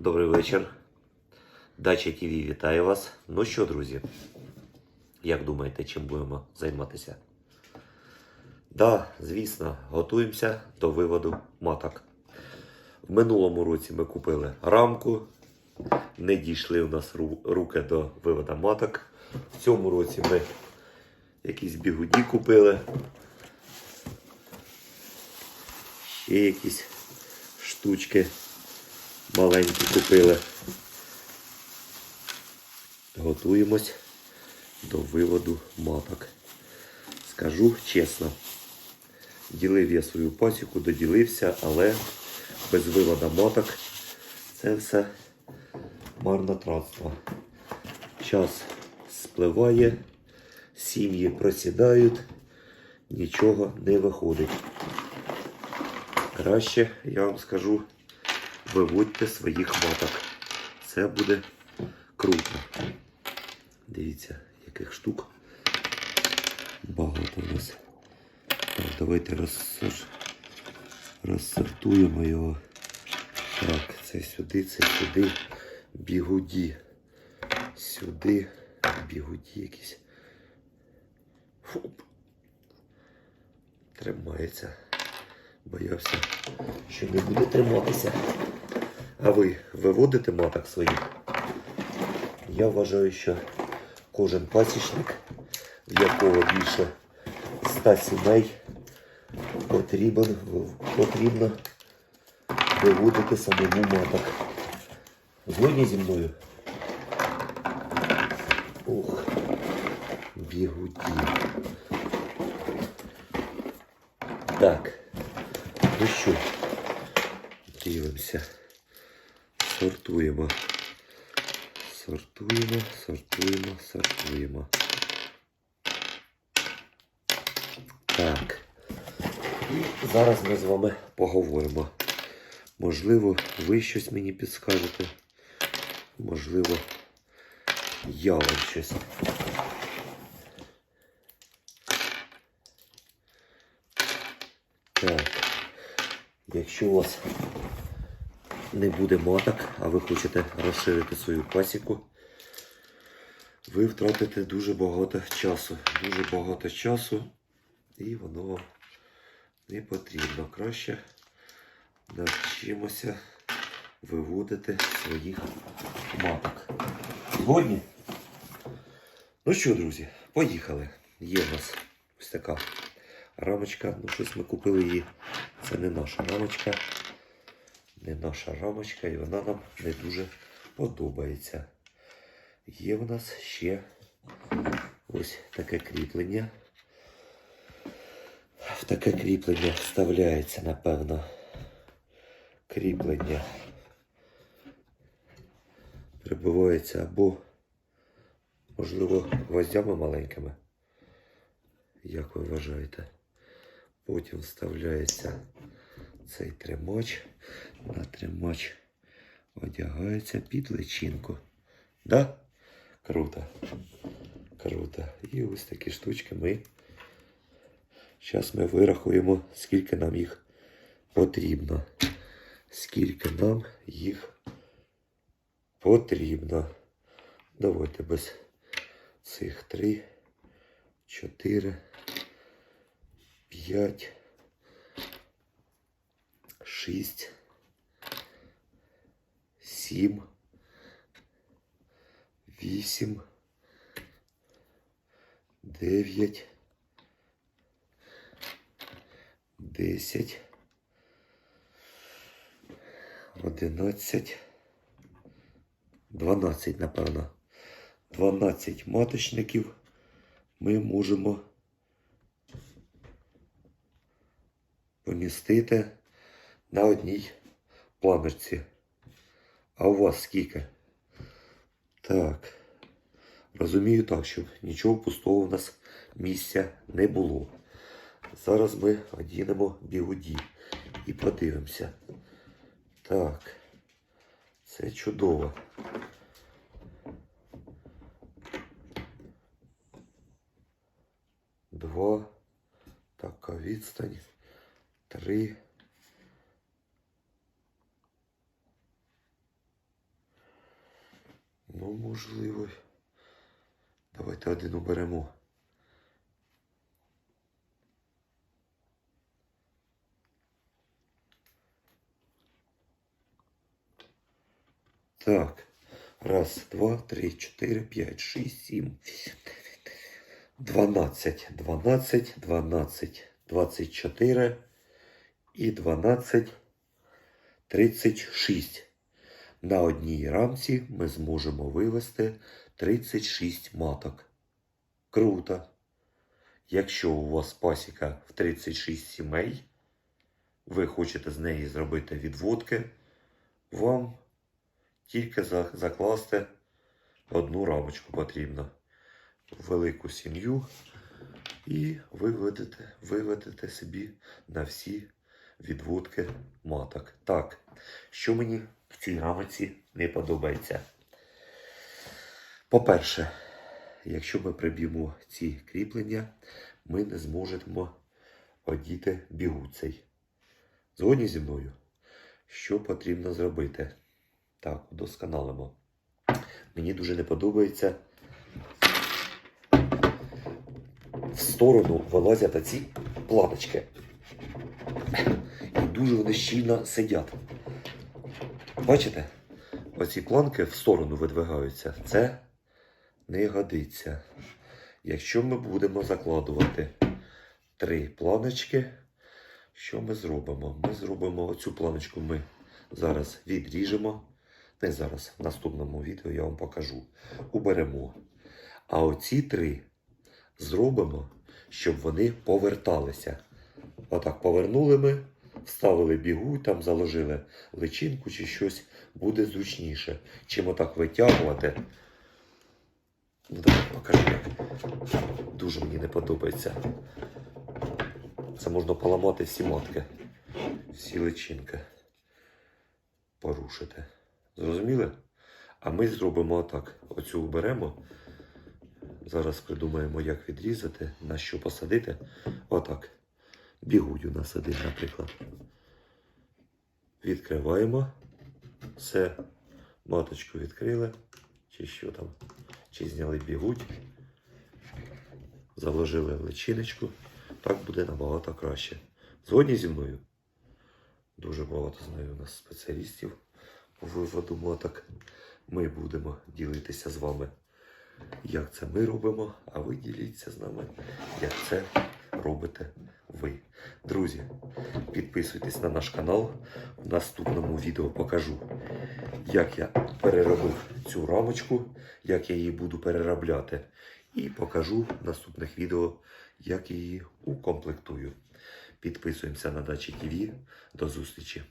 Добрий вечір. Дача ТВ вітаю вас. Ну що, друзі, як думаєте, чим будемо займатися? Да, звісно, готуємося до виводу маток. В минулому році ми купили рамку, не дійшли у нас руки до виводу маток. В цьому році ми якісь бігуді купили. Ще якісь штучки маленькі купили. Готуємось до виводу маток. Скажу чесно, ділив я свою пасіку, доділився, але без виводу маток це все марнотратство. Час спливає, сім'ї просідають, нічого не виходить. Краще, я вам скажу, виводьте своїх маток. Це буде круто. Дивіться, яких штук багато у нас. Так, давайте розсор... розсортуємо його. Так, це сюди, це сюди. Бігуді. Сюди. Бігуді якісь. Фуп. Тримається. Боявся, що не буде триматися. А ви виводите маток своїх? Я вважаю, що кожен пасічник, в якого більше 100 сімей, потрібен, потрібно виводити самому маток. Згодні зі мною? Ух, бігуді. Так, ну що, дивимося. Сортуємо. Сортуємо, сортуємо, сортуємо. Так. І зараз ми з вами поговоримо. Можливо, ви щось мені підскажете. Можливо, я вам щось. Так. Якщо у вас не буде маток, а ви хочете розширити свою пасіку, ви втратите дуже багато часу. Дуже багато часу, і воно вам не потрібно. Краще навчимося виводити своїх маток. Згодні? Ну що, друзі, поїхали. Є в нас ось така рамочка. Ну, щось ми купили її. Це не наша рамочка не наша рамочка, і вона нам не дуже подобається. Є в нас ще ось таке кріплення. В таке кріплення вставляється, напевно, кріплення. Прибувається або, можливо, гвоздями маленькими. Як ви вважаєте? Потім вставляється цей тримач. На тримач одягається під личинку. Да? Круто. Круто. І ось такі штучки ми. Зараз ми вирахуємо, скільки нам їх потрібно. Скільки нам їх потрібно. Давайте без цих три, чотири, п'ять. Шість, сім, вісім, дев'ять, десять, одинадцять, дванадцять, напевно. Дванадцять маточників ми можемо помістити на одній планочці. А у вас скільки? Так. Розумію так, щоб нічого пустого у нас місця не було. Зараз ми одінемо бігуді і подивимося. Так. Це чудово. Два. Така відстань. Три. Ну, можливо. Давайте один оберемо. Так. Раз, два, три, чотири, п'ять, шість, сім, вісім, дванадцять. Дванадцять, дванадцять, двадцять чотири і дванадцять, тридцять шість. На одній рамці ми зможемо вивести 36 маток. Круто. Якщо у вас пасіка в 36 сімей, ви хочете з неї зробити відводки, вам тільки закласти одну рамочку потрібно велику сім'ю і виведете, виведете собі на всі відводки маток. Так, що мені в цій рамочці не подобається. По-перше, якщо ми приб'ємо ці кріплення, ми не зможемо одіти бігу цей. Згодні зі мною? Що потрібно зробити? Так, удосконалимо. Мені дуже не подобається. В сторону вилазять оці планочки. І дуже вони щільно сидять. Бачите? Оці планки в сторону видвигаються. Це не годиться. Якщо ми будемо закладувати три планочки, що ми зробимо? Ми зробимо оцю планочку, ми зараз відріжемо. Не зараз, в наступному відео я вам покажу. Уберемо. А оці три зробимо, щоб вони поверталися. Отак повернули ми, вставили бігу, там заложили личинку чи щось буде зручніше, чим отак витягувати. Ну, давай покажу як. Дуже мені не подобається. Це можна поламати всі матки, всі личинки. Порушити. Зрозуміли? А ми зробимо отак. Оцю уберемо. Зараз придумаємо, як відрізати, на що посадити. Отак. Бігудю насадити, наприклад. Відкриваємо. Все. Маточку відкрили. Чи що там? Чи зняли бігуть. Заложили личиночку. Так буде набагато краще. Згодні зі мною? Дуже багато знаю у нас спеціалістів по виводу маток. Ми будемо ділитися з вами, як це ми робимо, а ви діліться з нами, як це робите ви. Друзі, підписуйтесь на наш канал. В наступному відео покажу, як я переробив цю рамочку, як я її буду переробляти. І покажу в наступних відео, як її укомплектую. Підписуємося на Дачі ТВ. До зустрічі!